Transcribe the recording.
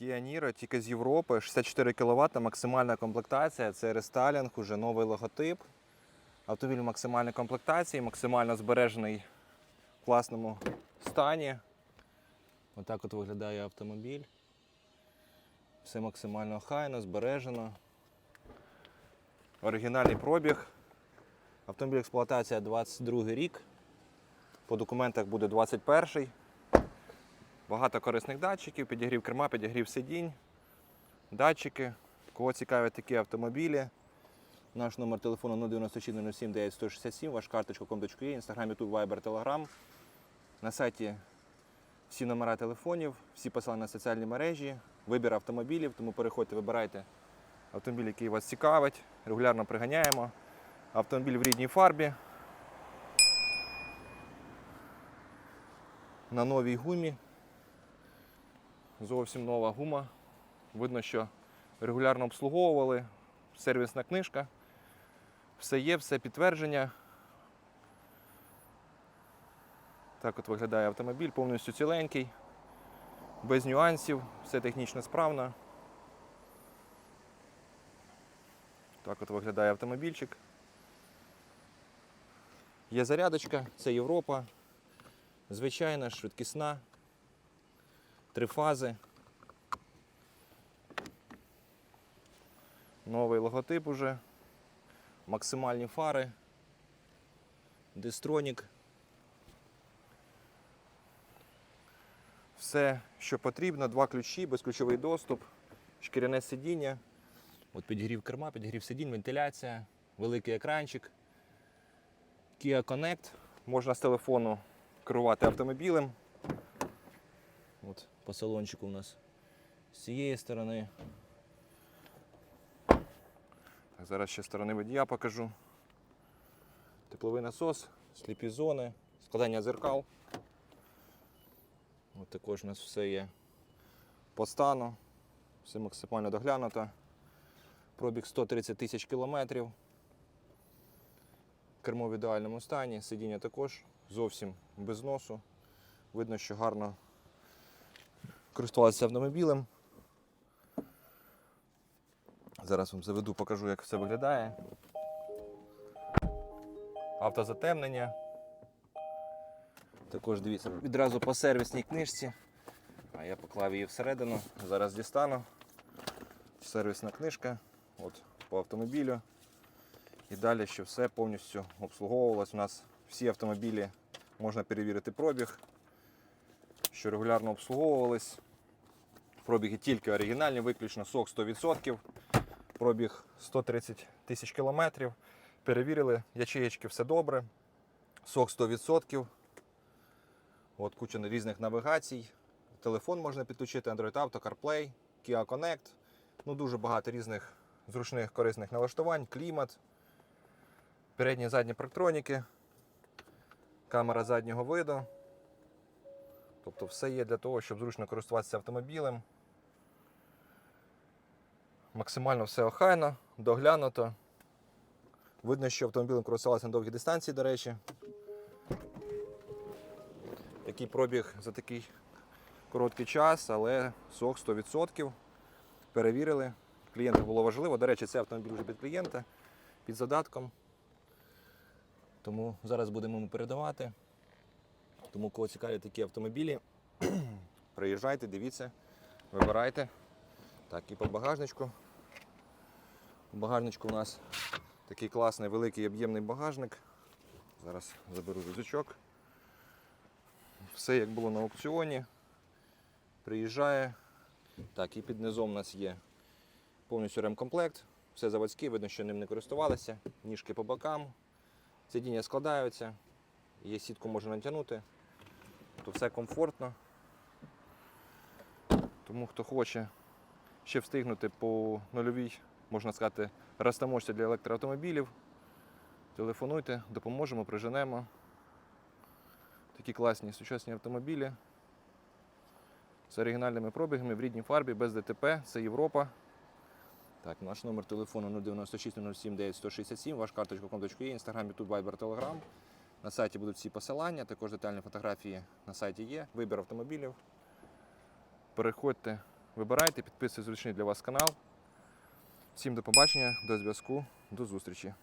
Kia Niro тільки з Європи, 64 кВт, максимальна комплектація, це рестайлінг, уже новий логотип. Автомобіль в максимальній комплектації, максимально збережений в класному стані. Отак от виглядає автомобіль. Все максимально охайно, збережено. Оригінальний пробіг. Автомобіль експлуатація 22 рік. По документах буде 21. Багато корисних датчиків, підігрів керма, підігрів сидінь, датчики. Кого цікавлять такі автомобілі? Наш номер телефону 096 07 9167, ваш карточка com.ua, інстаграм, ютуб, вайбер, телеграм. На сайті всі номера телефонів, всі посилання на соціальні мережі, вибір автомобілів, тому переходьте, вибирайте автомобіль, який вас цікавить. Регулярно приганяємо. Автомобіль в рідній фарбі. На новій гумі. Зовсім нова гума. Видно, що регулярно обслуговували. Сервісна книжка. Все є, все підтвердження. Так от виглядає автомобіль, повністю ціленький, без нюансів, все технічно справно. Так от виглядає автомобільчик. Є зарядочка, це Європа. Звичайна, швидкісна. Три фази. Новий логотип уже. Максимальні фари. Дистронік. Все, що потрібно, два ключі, безключовий доступ, шкіряне сидіння. От підігрів керма, підігрів сидінь, вентиляція, великий екранчик. Kia Connect. Можна з телефону керувати автомобілем. От по салончику у нас з цієї сторони. Так, зараз ще сторони водія покажу. Тепловий насос, сліпі зони, складання дзеркал. От також у нас все є по стану, все максимально доглянуто. Пробіг 130 тисяч кілометрів. Кермо в ідеальному стані, сидіння також зовсім без носу. Видно, що гарно користувалися автомобілем. Зараз вам заведу, покажу, як все виглядає. Автозатемнення. Також дивіться, відразу по сервісній книжці. А я поклав її всередину. Зараз дістану. Сервісна книжка. От по автомобілю. І далі, що все повністю обслуговувалось. У нас всі автомобілі можна перевірити пробіг, що регулярно обслуговувались. Пробіги тільки оригінальні, виключно сок 100%. Пробіг 130 тисяч кілометрів. Перевірили, ячеєчки все добре. Сок 100%. От куча різних навігацій. Телефон можна підключити, Android Auto, CarPlay, Kia Connect. Ну, дуже багато різних зручних корисних налаштувань, клімат, передні і задні парктроніки, камера заднього виду. Тобто все є для того, щоб зручно користуватися автомобілем. Максимально все охайно, доглянуто. Видно, що автомобілем користувалися на довгі дистанції, до речі. Такий пробіг за такий короткий час, але сок 100%. Перевірили. Клієнту було важливо. До речі, це автомобіль вже під клієнта, під задатком. Тому зараз будемо йому передавати. Тому кого цікавлять такі автомобілі, приїжджайте, дивіться, вибирайте. Так, і по багажничку. У багажничку у нас такий класний великий об'ємний багажник. Зараз заберу рюкзачок. Все як було на аукціоні. Приїжджає. Так, і під низом у нас є повністю ремкомплект. Все заводське, видно, що ним не користувалися. Ніжки по бокам. Сидіння складаються. Є сітку можна натягнути. То все комфортно. Тому хто хоче ще встигнути по нульовій, можна сказати, розтаможці для електроавтомобілів. Телефонуйте, допоможемо, приженемо. Такі класні сучасні автомобілі з оригінальними пробігами в рідній фарбі, без ДТП, це Європа. Так, наш номер телефону 096 07 9167, ваш карточка com.ua, інстаграм, ютуб, вайбер, телеграм. На сайті будуть всі посилання, також детальні фотографії на сайті є, вибір автомобілів. Переходьте, Вибирайте, підписуйтесь зручний для вас канал. Всім до побачення, до зв'язку, до зустрічі.